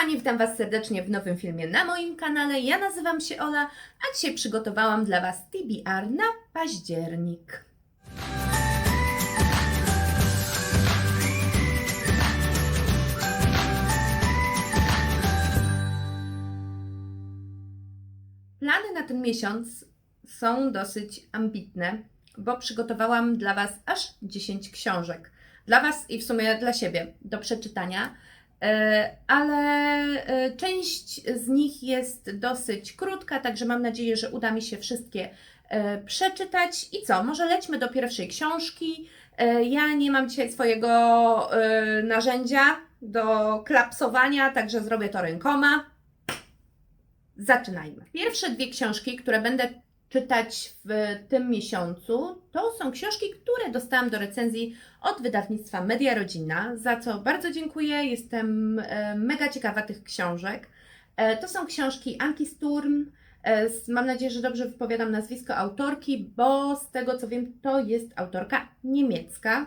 kochani, witam Was serdecznie w nowym filmie na moim kanale. Ja nazywam się Ola, a dzisiaj przygotowałam dla Was TBR na październik. Plany na ten miesiąc są dosyć ambitne, bo przygotowałam dla Was aż 10 książek. Dla Was i w sumie dla siebie do przeczytania. E, ale e, część z nich jest dosyć krótka, także mam nadzieję, że uda mi się wszystkie e, przeczytać. I co? Może lećmy do pierwszej książki. Ja nie mam dzisiaj swojego narzędzia do klapsowania, także zrobię to rękoma. Zaczynajmy. Pierwsze dwie książki, które będę czytać w tym miesiącu, to są książki, które dostałam do recenzji od wydawnictwa Media Rodzina, za co bardzo dziękuję. Jestem e, mega ciekawa tych książek. E, To są książki Anki Sturm. E, Mam nadzieję, że dobrze wypowiadam nazwisko autorki, bo z tego co wiem, to jest autorka niemiecka,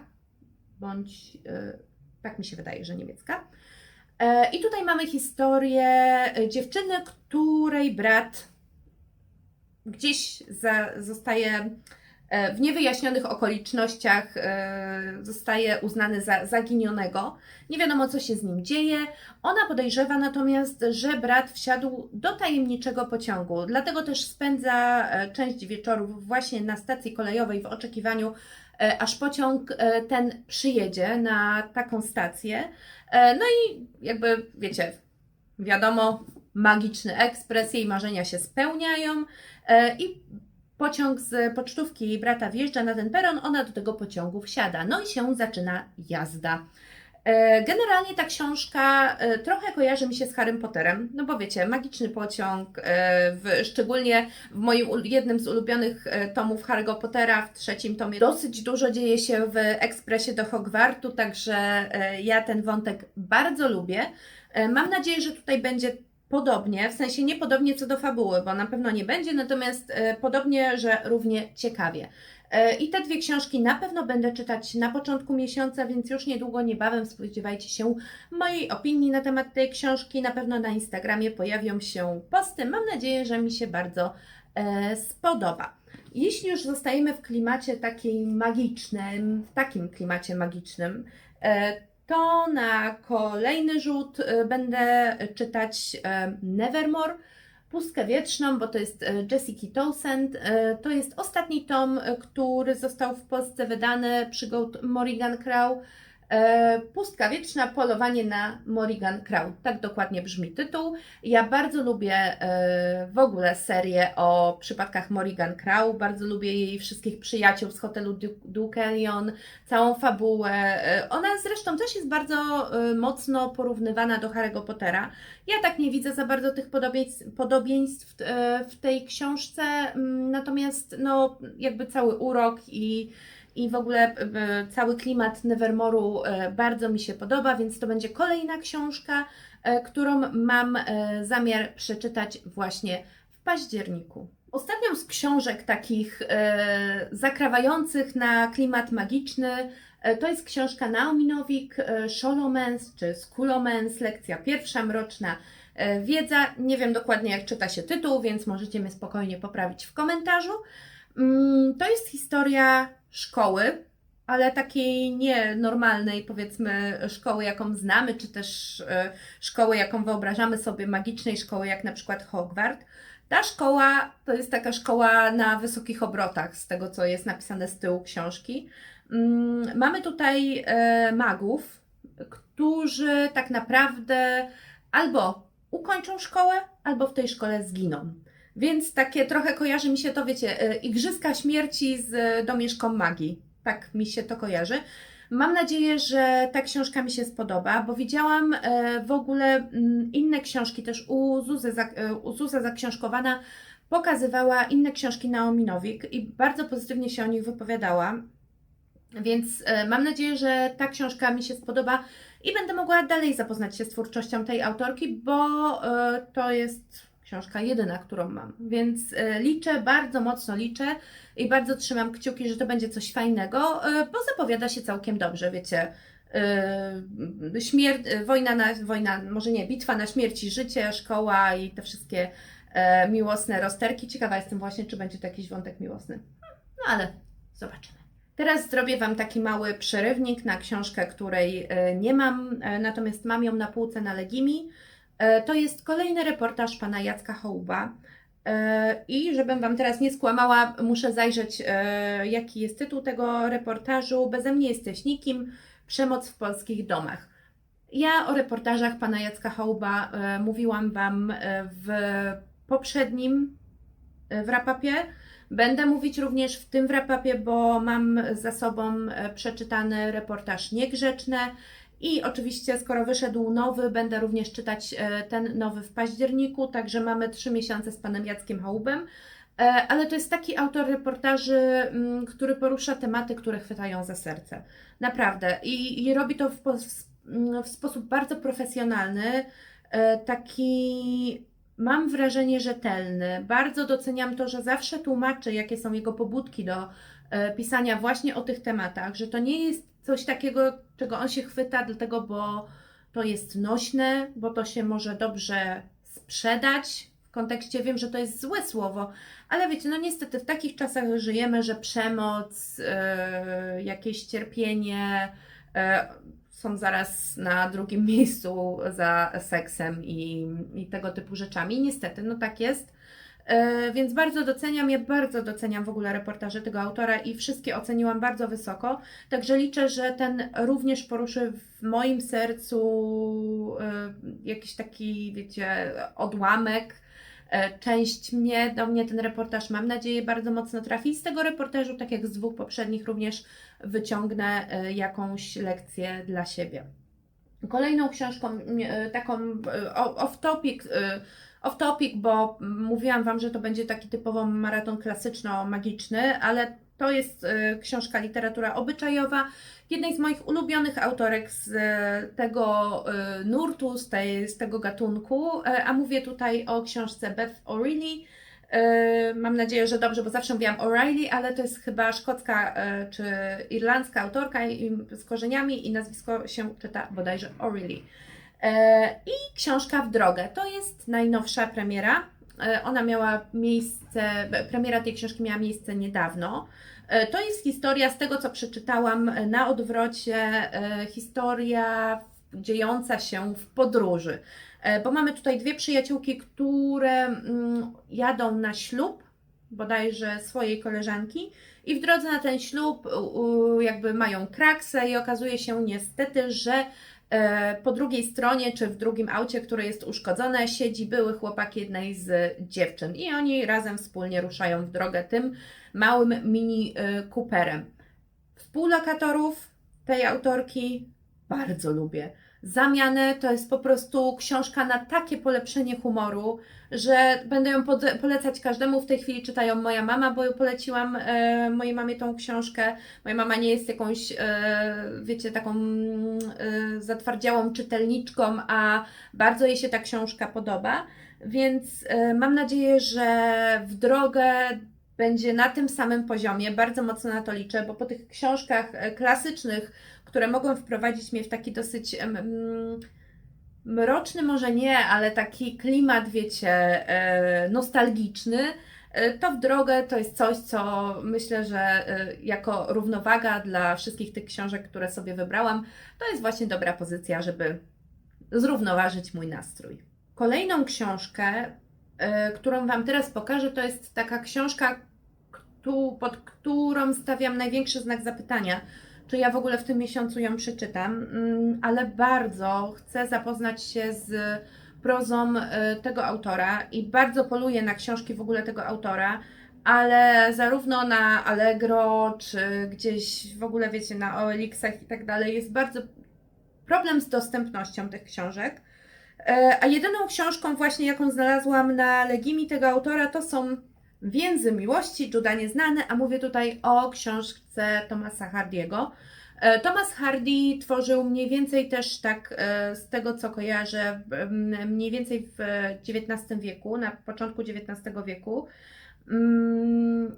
bądź tak mi się wydaje, że niemiecka. I tutaj mamy historię dziewczyny, której brat gdzieś za, zostaje e, w niewyjaśnionych okolicznościach, e, zostaje uznany za zaginionego. Nie wiadomo, co się z nim dzieje. Ona podejrzewa natomiast, że brat wsiadł do tajemniczego pociągu. Dlatego też spędza e, część wieczorów właśnie na stacji kolejowej w oczekiwaniu, aż pociąg ten przyjedzie na taką stację. No i jakby, wiecie, wiadomo, magiczny ekspres, jej marzenia się spełniają i pociąg z pocztówki brata wjeżdża na ten peron, ona do tego pociągu wsiada. No i się zaczyna jazda. E, Generalnie ta książka e, trochę kojarzy mi się z Harrym Potterem, no bo wiecie, magiczny pociąg, e, w, szczególnie w moim jednym z ulubionych e, tomów Harry'ego Pottera, w trzecim tomie, dosyć dużo dzieje się w ekspresie do Hogwartu, także e, ja ten wątek bardzo lubię. E, Mam nadzieję, że tutaj będzie podobnie, w sensie nie podobnie co do fabuły, bo na pewno nie będzie, natomiast e, podobnie, że równie ciekawie. E, I te dwie książki na pewno będę czytać na początku miesiąca, więc już niedługo, niebawem spodziewajcie się mojej opinii na temat tej książki. Na pewno na Instagramie pojawią się posty. Mam nadzieję, że mi się bardzo e, spodoba. Jeśli już zostajemy w klimacie takim magicznym, w takim klimacie magicznym, to na kolejny rzut e, będę czytać e, Nevermore. Pustkę Wietrzną, bo to jest e, Jessica Townsend. E, To jest ostatni tom, który został w Polsce wydany, przygód Morrigan Crow. E, Pustka Wieczna, polowanie na Morrigan Crow. Tak dokładnie brzmi tytuł. Ja bardzo lubię e, w ogóle serię o przypadkach Morrigan Crow. Bardzo lubię jej wszystkich przyjaciół z hotelu Du- Dukelion, całą fabułę. E, Ona zresztą też jest bardzo mocno porównywana do Harry'ego Pottera. Ja tak nie widzę za bardzo tych podobieństw, w tej książce, mm, natomiast no, jakby cały urok i, i w ogóle e, cały klimat Nevermore'u e, bardzo mi się podoba, więc to będzie kolejna książka, e, którą mam e, zamiar przeczytać właśnie w październiku. Ostatnią z książek takich e, zakrawających na klimat magiczny e, to jest książka Naomi Nowik, e, Sholomens czy Skulomens, lekcja pierwsza, mroczna e, wiedza. Nie wiem dokładnie jak czyta się tytuł, więc możecie mnie spokojnie poprawić w komentarzu. Mm, To jest historia szkoły, ale takiej nie normalnej, powiedzmy, szkoły, jaką znamy, czy też e, szkoły, jaką wyobrażamy sobie, magicznej szkoły, jak na przykład Hogwart. Ta szkoła to jest taka szkoła na wysokich obrotach, z tego co jest napisane z tyłu książki. Mm, Mamy tutaj e, magów, którzy tak naprawdę albo ukończą szkołę, albo w tej szkole zginą. Więc takie trochę kojarzy mi się to, wiecie, e, Igrzyska Śmierci z e, Domieszką Magii. Tak mi się to kojarzy. Mam nadzieję, że ta książka mi się spodoba, bo widziałam e, w ogóle mm, inne książki, też u Zuzy, u Zuza zaksiążkowana pokazywała inne książki Naomi Nowik i bardzo pozytywnie się o nich wypowiadała. Więc mam nadzieję, że ta książka mi się spodoba i będę mogła dalej zapoznać się z twórczością tej autorki, bo to jest książka jedyna, którą mam. Więc e, liczę, bardzo mocno liczę i bardzo trzymam kciuki, że to będzie coś fajnego, e, bo zapowiada się całkiem dobrze, wiecie. yy, śmier- wojna, na, wojna, może nie, bitwa na śmierć i życie, szkoła i te wszystkie e, miłosne rozterki. Ciekawa jestem właśnie, czy będzie to jakiś wątek miłosny. No ale zobaczymy. Teraz zrobię Wam taki mały przerywnik na książkę, której e, nie mam, e, natomiast mam ją na półce na Legimi. E, To jest kolejny reportaż pana Jacka Hołuba. E, I żebym Wam teraz nie skłamała, muszę zajrzeć, e, jaki jest tytuł tego reportażu. Beze mnie jesteś nikim. Przemoc w polskich domach. Ja o reportażach pana Jacka Hołuba e, mówiłam Wam w poprzednim w rapapie. Będę mówić również w tym wrapapie, bo mam za sobą przeczytany reportaż Niegrzeczne i oczywiście skoro wyszedł nowy, będę również czytać e, ten nowy w październiku, także mamy trzy miesiące z panem Jackiem Hołbem. E, Ale to jest taki autor reportaży, mm, który porusza tematy, które chwytają za serce. Naprawdę. I, i robi to w, mm, w sposób bardzo profesjonalny, e, taki mam wrażenie rzetelny. Bardzo doceniam to, że zawsze tłumaczy, jakie są jego pobudki do pisania właśnie o tych tematach, że to nie jest coś takiego, czego on się chwyta, dlatego, bo to jest nośne, bo to się może dobrze sprzedać. W kontekście wiem, że to jest złe słowo, ale wiecie, no niestety w takich czasach żyjemy, że przemoc, e, jakieś cierpienie e, są zaraz na drugim miejscu za seksem i, i tego typu rzeczami. Niestety, no tak jest. E, Więc bardzo doceniam, ja bardzo doceniam w ogóle reportaże tego autora i wszystkie oceniłam bardzo wysoko. Także liczę, że ten również poruszy w moim sercu e, jakiś taki, wiecie, odłamek. E, Część mnie, do mnie ten reportaż, mam nadzieję, bardzo mocno trafi. Z tego reportażu, tak jak z dwóch poprzednich, również wyciągnę jakąś lekcję dla siebie. Kolejną książką, taką off-topic, e, off-topic, bo mówiłam Wam, że to będzie taki typowo maraton klasyczno-magiczny, ale to jest e, książka literatura obyczajowa, jednej z moich ulubionych autorek z e, tego e, nurtu, z, tej, z tego gatunku, e, a mówię tutaj o książce Beth O'Reilly. E, Mam nadzieję, że dobrze, bo zawsze mówiłam O'Reilly, ale to jest chyba szkocka e, czy irlandzka autorka z korzeniami i nazwisko się czyta bodajże O'Reilly. E, I książka w drogę. To jest najnowsza premiera. E, Ona miała miejsce, premiera tej książki miała miejsce niedawno. E, To jest historia, z tego co przeczytałam na odwrocie, historia dziejąca się w podróży. Bo mamy tutaj dwie przyjaciółki, które mm, jadą na ślub, bodajże swojej koleżanki, i w drodze na ten ślub jakby mają kraksę i okazuje się niestety, że po drugiej stronie, czy w drugim aucie, które jest uszkodzone, siedzi były chłopak jednej z dziewczyn i oni razem wspólnie ruszają w drogę tym małym mini e, Cooperem. Współlokatorów tej autorki bardzo lubię. Zamianę to jest po prostu książka na takie polepszenie humoru, że będę ją polecać każdemu. W tej chwili czytają moja mama, bo poleciłam e, mojej mamie tą książkę. Moja mama nie jest jakąś, e, wiecie, taką mm, e, zatwardziałą czytelniczką, a bardzo jej się ta książka podoba. Więc e, mam nadzieję, że w drogę będzie na tym samym poziomie. Bardzo mocno na to liczę, bo po tych książkach e, klasycznych, które mogą wprowadzić mnie w taki dosyć mroczny, może nie, ale taki klimat, wiecie, e, nostalgiczny, e, to w drogę to jest coś, co myślę, że jako równowaga dla wszystkich tych książek, które sobie wybrałam, to jest właśnie dobra pozycja, żeby zrównoważyć mój nastrój. Kolejną książkę, którą Wam teraz pokażę, to jest taka książka, pod którą stawiam największy znak zapytania, czy ja w ogóle w tym miesiącu ją przeczytam, Mm, ale bardzo chcę zapoznać się z prozą e, tego autora i bardzo poluję na książki w ogóle tego autora, ale zarówno na Allegro, czy gdzieś w ogóle, wiecie, na OLX-ach i tak dalej, jest bardzo problem z dostępnością tych książek. E, A jedyną książką właśnie, jaką znalazłam na Legimi tego autora, to są Więzy miłości, Juda nieznany, a mówię tutaj o książce Thomasa Hardiego. E, Thomas Hardy tworzył mniej więcej też tak, e, z tego co kojarzę, mniej więcej w XIX wieku, na początku XIX wieku. Mm,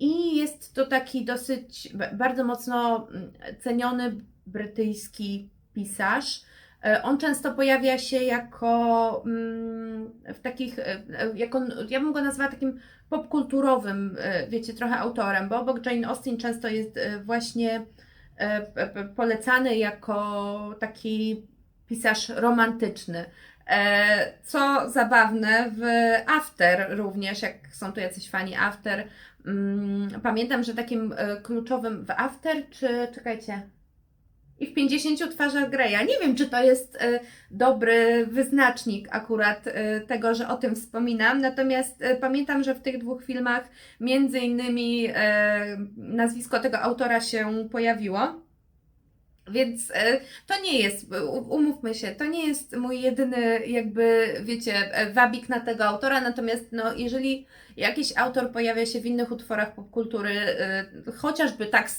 I jest to taki dosyć, bardzo mocno mm, ceniony brytyjski pisarz. E, On często pojawia się jako mm, w takich, e, e, jako, ja bym go nazwała takim popkulturowym, wiecie, trochę autorem, bo obok Jane Austen często jest właśnie polecany jako taki pisarz romantyczny. Co zabawne, w After również, jak są tu jacyś fani After, mm, pamiętam, że takim kluczowym w After, czy czekajcie, i w 50 twarzach Greya. Nie wiem, czy to jest e, dobry wyznacznik akurat e, tego, że o tym wspominam, natomiast e, pamiętam, że w tych dwóch filmach między innymi nazwisko tego autora się pojawiło. Więc to nie jest, umówmy się, to nie jest mój jedyny, jakby, wiecie, wabik na tego autora, natomiast no, jeżeli jakiś autor pojawia się w innych utworach popkultury, chociażby tak,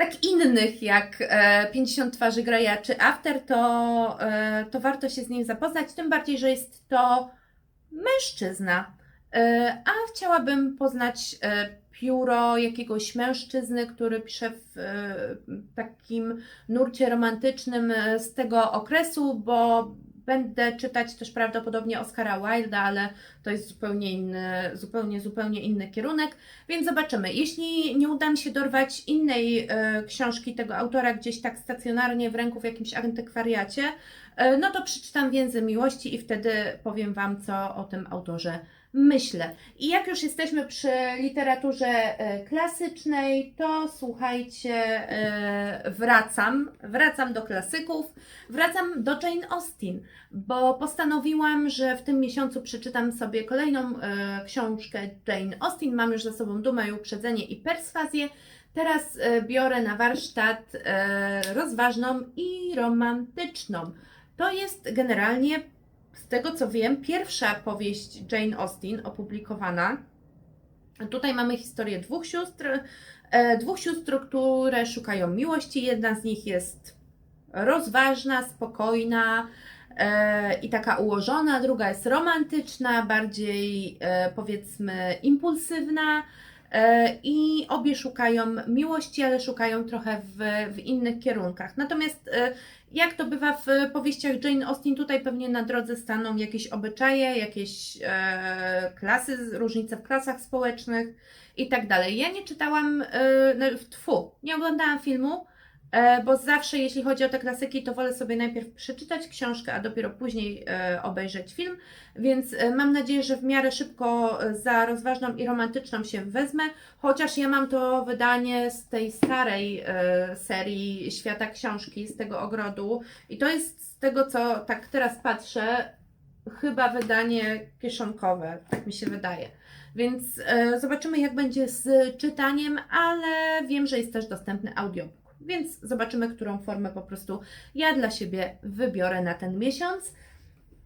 tak, innych jak e, 50 twarzy Greya czy After, to, e, to warto się z nim zapoznać, tym bardziej, że jest to mężczyzna. E, A chciałabym poznać e, pióro jakiegoś mężczyzny, który pisze w e, takim nurcie romantycznym e, z tego okresu, bo będę czytać też prawdopodobnie Oscara Wilda, ale to jest zupełnie inny, zupełnie, zupełnie inny kierunek, więc zobaczymy. Jeśli nie uda mi się dorwać innej e, książki tego autora gdzieś tak stacjonarnie w ręku w jakimś antykwariacie, e, no to przeczytam Więzy Miłości i wtedy powiem Wam, co o tym autorze myślę. I jak już jesteśmy przy literaturze e, klasycznej, to słuchajcie, e, wracam, wracam do klasyków, wracam do Jane Austen, bo postanowiłam, że w tym miesiącu przeczytam sobie kolejną e, książkę Jane Austen. Mam już za sobą Dumę i Uprzedzenie i Perswazję. Teraz e, biorę na warsztat e, rozważną i romantyczną. To jest generalnie z tego co wiem, pierwsza powieść Jane Austen opublikowana. Tutaj mamy historię dwóch sióstr, dwóch sióstr, które szukają miłości. Jedna z nich jest rozważna, spokojna i taka ułożona, druga jest romantyczna, bardziej e, powiedzmy impulsywna. E, I obie szukają miłości, ale szukają trochę w, w innych kierunkach. Natomiast e, jak to bywa w powieściach Jane Austen, tutaj pewnie na drodze staną jakieś obyczaje, jakieś e, klasy, różnice w klasach społecznych i tak dalej. Ja nie czytałam, e, no, tfu, nie oglądałam filmu, e, bo zawsze jeśli chodzi o te klasyki, to wolę sobie najpierw przeczytać książkę, a dopiero później e, obejrzeć film, więc e, mam nadzieję, że w miarę szybko e, za rozważną i romantyczną się wezmę, chociaż ja mam to wydanie z tej starej e, serii Świata Książki, z tego ogrodu i to jest z tego, co tak teraz patrzę, chyba wydanie kieszonkowe, tak mi się wydaje. Więc e, zobaczymy, jak będzie z czytaniem, ale wiem, że jest też dostępny audiobook. Więc zobaczymy, którą formę po prostu ja dla siebie wybiorę na ten miesiąc.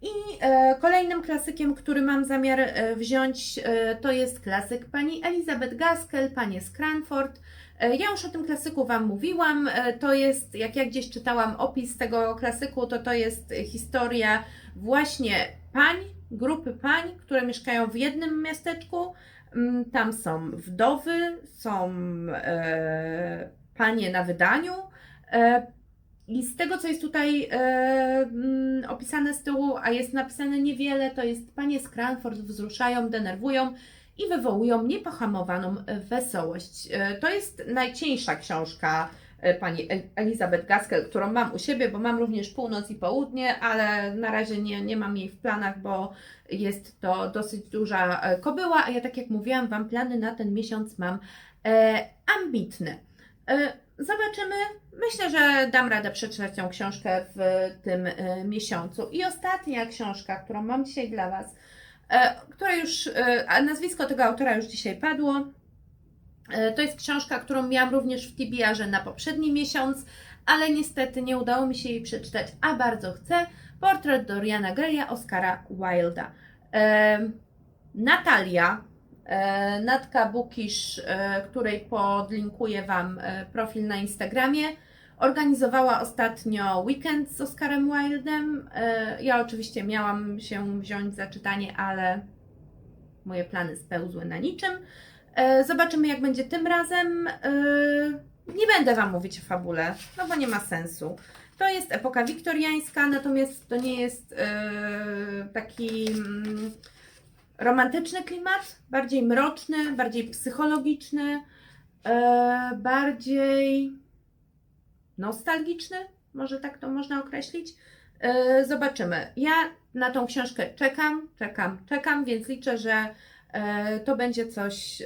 I e, kolejnym klasykiem, który mam zamiar e, wziąć, e, to jest klasyk pani Elizabeth Gaskell, panie z Cranford. E, ja już o tym klasyku Wam mówiłam. E, to jest, jak ja gdzieś czytałam opis tego klasyku, to to jest historia właśnie pań, grupy pań, które mieszkają w jednym miasteczku. Mm, Tam są wdowy, są e, panie na wydaniu. E, I z tego, co jest tutaj e, mm, opisane z tyłu, a jest napisane niewiele, to jest panie z Cranford wzruszają, denerwują i wywołują niepohamowaną wesołość. E, To jest najcieńsza książka pani El- Elizabeth Gaskell, którą mam u siebie, bo mam również północ i południe, ale na razie nie, nie mam jej w planach, bo jest to dosyć duża kobyła, a ja tak jak mówiłam Wam, plany na ten miesiąc mam ambitne. E, zobaczymy. Myślę, że dam radę przeczytać tę książkę w tym e, miesiącu. I ostatnia książka, którą mam dzisiaj dla Was, e, która już, a nazwisko tego autora już dzisiaj padło. To jest książka, którą miałam również w TBR-ze na poprzedni miesiąc, ale niestety nie udało mi się jej przeczytać, a bardzo chcę. Portret Doriana Greya Oscara Wilda. Natalia, Natka Bukisz, e, której podlinkuję Wam e, profil na Instagramie, organizowała ostatnio weekend z Oscarem Wildem. E, ja oczywiście miałam się wziąć za czytanie, ale moje plany spełzły na niczym. E, Zobaczymy, jak będzie tym razem. E, Nie będę Wam mówić o fabule, no bo nie ma sensu. To jest epoka wiktoriańska, natomiast to nie jest e, taki mm, romantyczny klimat, bardziej mroczny, bardziej psychologiczny, e, bardziej nostalgiczny, może tak to można określić. E, Zobaczymy. Ja na tą książkę czekam, czekam, czekam, więc liczę, że e, to będzie coś,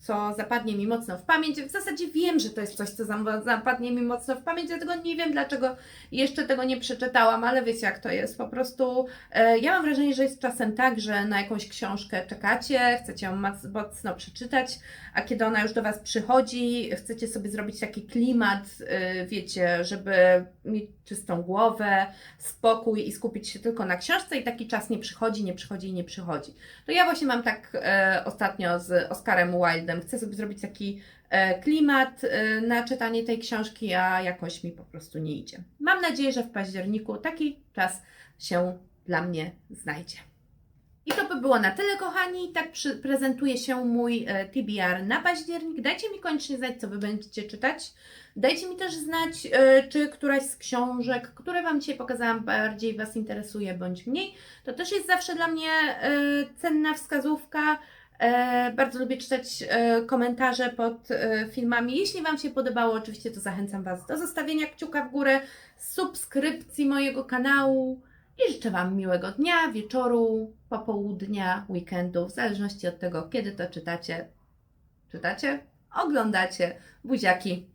co zapadnie mi mocno w pamięć. W zasadzie wiem, że to jest coś, co zapadnie mi mocno w pamięć, dlatego nie wiem, dlaczego jeszcze tego nie przeczytałam, ale wiecie, jak to jest. Po prostu e, ja mam wrażenie, że jest czasem tak, że na jakąś książkę czekacie, chcecie ją mocno przeczytać, a kiedy ona już do Was przychodzi, chcecie sobie zrobić taki klimat, e, wiecie, żeby mieć czystą głowę, spokój i skupić się tylko na książce i taki czas nie przychodzi, nie przychodzi i nie przychodzi. To ja właśnie mam tak e, ostatnio z Oscarem Chcę sobie zrobić taki e, klimat e, na czytanie tej książki, a jakoś mi po prostu nie idzie. Mam nadzieję, że w październiku taki czas się dla mnie znajdzie. I to by było na tyle, kochani. Tak prezentuje się mój e, TBR na październik. Dajcie mi koniecznie znać, co Wy będziecie czytać. Dajcie mi też znać, czy któraś z książek, które Wam dzisiaj pokazałam, bardziej Was interesuje bądź mniej. To też jest zawsze dla mnie cenna wskazówka. E, bardzo lubię czytać e, komentarze pod e, filmami. Jeśli Wam się podobało, oczywiście to zachęcam Was do zostawienia kciuka w górę, subskrypcji mojego kanału i życzę Wam miłego dnia, wieczoru, popołudnia, weekendu, w zależności od tego, kiedy to czytacie. Czytacie? Oglądacie. Buziaki.